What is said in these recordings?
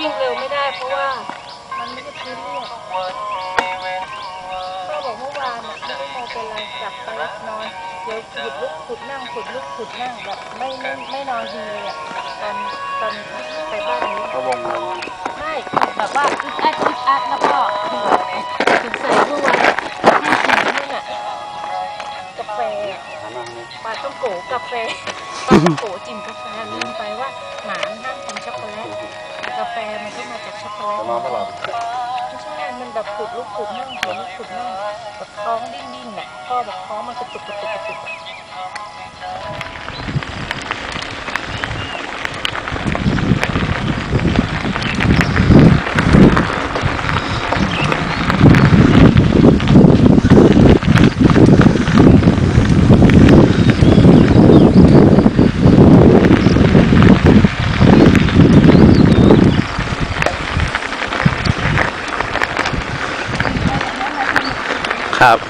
วิ่งเร็วไม่ได้เพราะว่ามันไม่ได้พื้นเรียบพ่อบอกเมื่อวานอะไม่โมเป็นไรกลับไปนอนเดี๋ยวขุดลุกขุดนั่งขุดลุกขุดนั่งแบบไม่ไม่ไม่นอนดีเลยอะตอนตอนไปบ้านนี้พะวงเลยไม่แบบว่าอึดอัดอึดอัดแล้วก็ถึงใส่เมื่อวานที่กินนี่น่ะกาแฟหามาเนี่ยปลาต้องโกกาแฟปลาต้องโกจิ่มกาแฟลืมไปว่าหมาห้ามกินช็ แฟมันก็มาจากช็อกโกแลจะตนอนไม่หลับไม่ใช่มันแบบขุดลุกขุดนั่งขุดลุกขุดนั่งแบบท้องดิ้นดิ้นน่ะพ่อบอกท้องมันกระตุกกระตุกกระตุก ครับ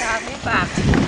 ชาไ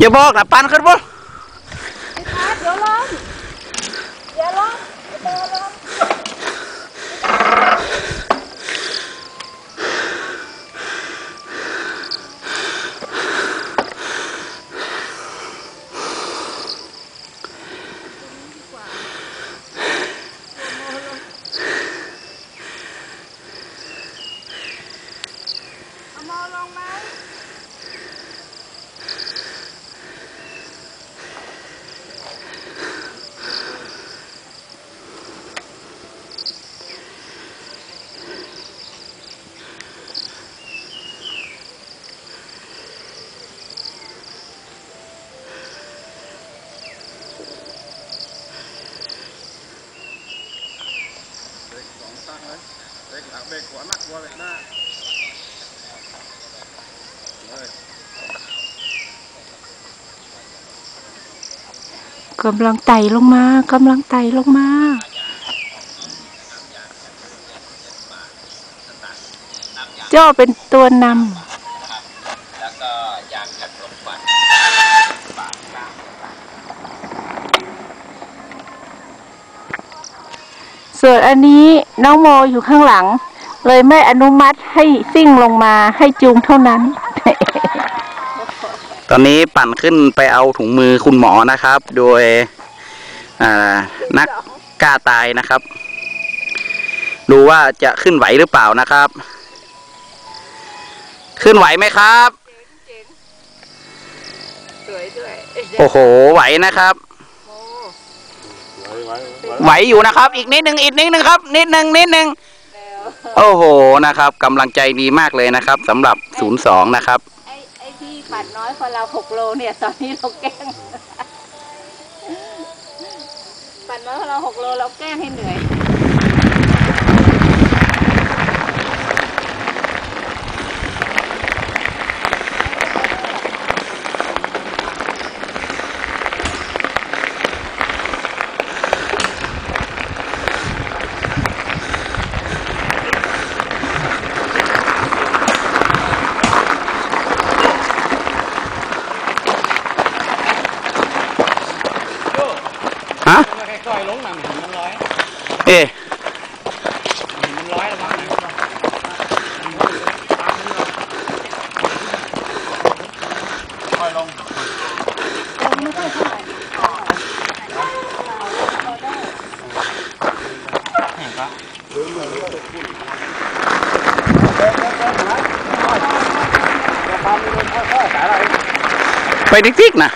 ม่ปากอย่าบอกนะปันขึ้นบ่ เดี๋ยวล้มอย่าล้มเดี๋ยวล้ม เอามอลงไหม สองตั้งเลยเบรกหลังเบรกขวานักกว่าเบรกหน้าเลย กำลังไต่ลงมากำลังไต่ลงมาโจ้าเป็นตัวนำส่วนอันนี้น้องโมอยู่ข้างหลัง เลยไม่อนุมัติให้ซิ่งลงมาให้จูงเท่านั้น ตอนนี้ปั่นขึ้นไปเอาถุงมือคุณหมอนะครับ โดยอ่านักกล้าตายนะครับ ดูว่าจะขึ้นไหวหรือเปล่านะครับ ขึ้นไหวไหมครับสวยด้วยโอ้โห ไหวนะครับ ไหวอยู่นะครับ อีกนิดนึงอีกนิดนึงครับ นิดนึงนิดนึงโอ้โหนะครับกำลังใจดีมากเลยนะครับสำหรับ02นะครับไอ้ไอ้ที่ ปัดน้อยพอเราหกโลเนี่ย ตอนนี้เราแกล้งปัดน้อยพอเราหกโลเราแกล้งให้เหนื่อย ฮะ ค่อยๆลงหนังหินมันร้อย เอ๊ะหินมันร้อยแล้วมั้งค่อยลงไปติ๊กๆนะ